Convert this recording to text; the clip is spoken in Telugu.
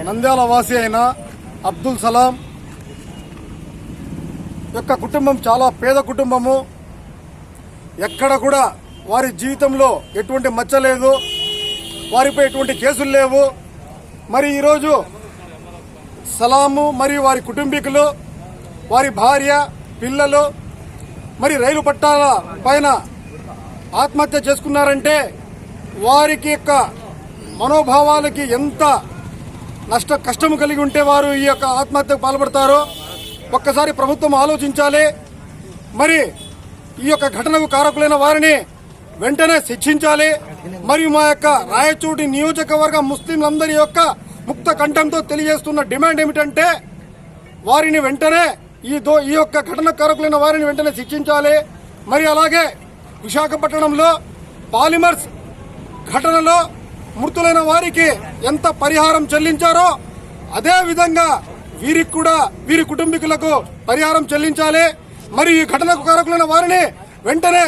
నంద్యాల వాసి అయిన అబ్దుల్ సలాం యొక్క కుటుంబం చాలా పేద కుటుంబము. ఎక్కడ కూడా వారి జీవితంలో ఎటువంటి మచ్చ లేదు. వారిపై ఎటువంటి కేసులు లేవు. మరి ఈరోజు సలాము మరియు వారి కుటుంబీకులు వారి భార్య పిల్లలు మరి రైలు పట్టాల పైన ఆత్మహత్య చేసుకున్నారంటే వారికి యొక్క మనోభావాలకి ఎంత నష్ట కష్టం కలిగి ఉంటే వారు ఈ యొక్క ఆత్మహత్యకు పాల్పడతారో ఒక్కసారి ప్రభుత్వం ఆలోచించాలి. మరి ఈ యొక్క ఘటనకు కారకులైన వారిని వెంటనే శిక్షించాలి. మరియు మా యొక్క రాయచూటి నియోజకవర్గ ముస్లింలందరి యొక్క ముక్త కంఠంతో తెలియజేస్తున్న డిమాండ్ ఏమిటంటే వారిని వెంటనే ఈ దో ఈ యొక్క ఘటన కారకులైన వారిని వెంటనే శిక్షించాలి. మరి అలాగే విశాఖపట్నంలో పాలిమర్స్ ఘటనలో మృతులైన వారికి ఎంత పరిహారం చెల్లించారో అదే విధంగా వీరికి కూడా వీరి కుటుంబీకులకు పరిహారం చెల్లించాలి. మరియు ఈ ఘటనకు కారకులైన వారిని వెంటనే